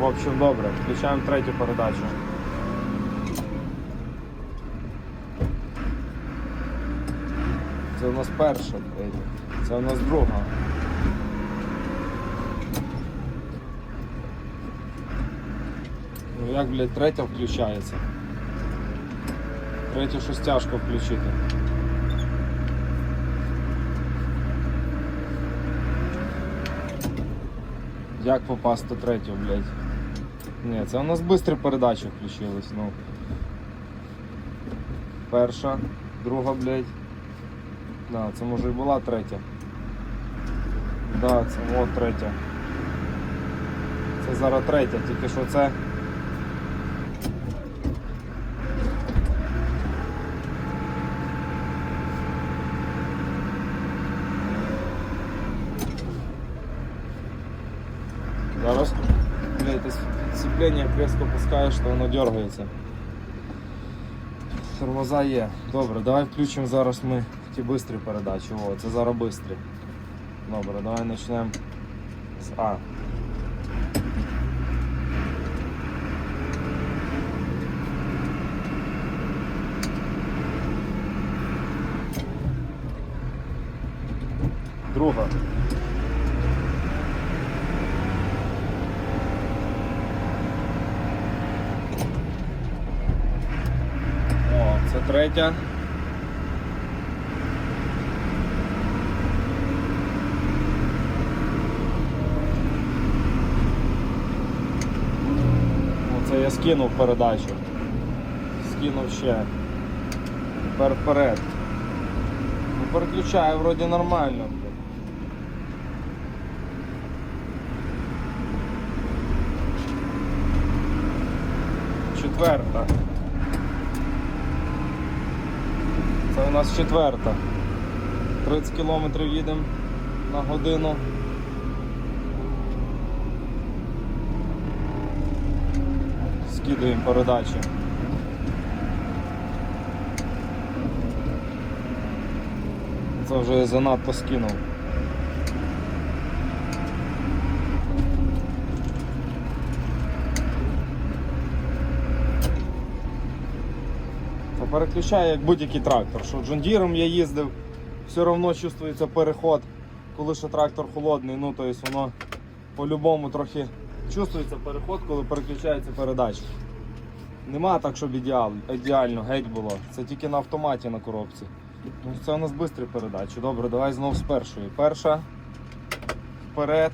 В общем, добре, включаємо третю передачу. Це у нас перша. Це у нас друга. Ну як, блядь, третя включається? Третю щось тяжко включити. Як попасти третю, блядь? Ні, це у нас швидкі передачі включились, ну. Перша, друга, блядь. Да, це може і була третя. Да, це от третя. Це зараз третя, тільки що це. Зараз, сцепление резко пускаешь, то воно дергається. Тормоза є. Добре, давай включимо зараз ми ті бистрі передачі. О, це зараз бистрі. Добре, давай почнемо з А. Друга. Це третя. Оце я скинув передачу. Скинув ще. Тепер вперед. Ну переключаю вроді нормально. Четверта. Це у нас четверта. 30 кілометрів їдемо на годину. Скидуємо передачі. Це вже занадто скинув. Переключає як будь-який трактор. Що Джондіром я їздив, все одно чувствується переход, коли ще трактор холодний, ну то есть воно по-любому трохи чувствується переход, коли переключається передача. Нема так, щоб ідеал, ідеально геть було. Це тільки на автоматі на коробці. Ну, Це у нас швидкі передачі. Добре, давай знову з першої. Перша, вперед,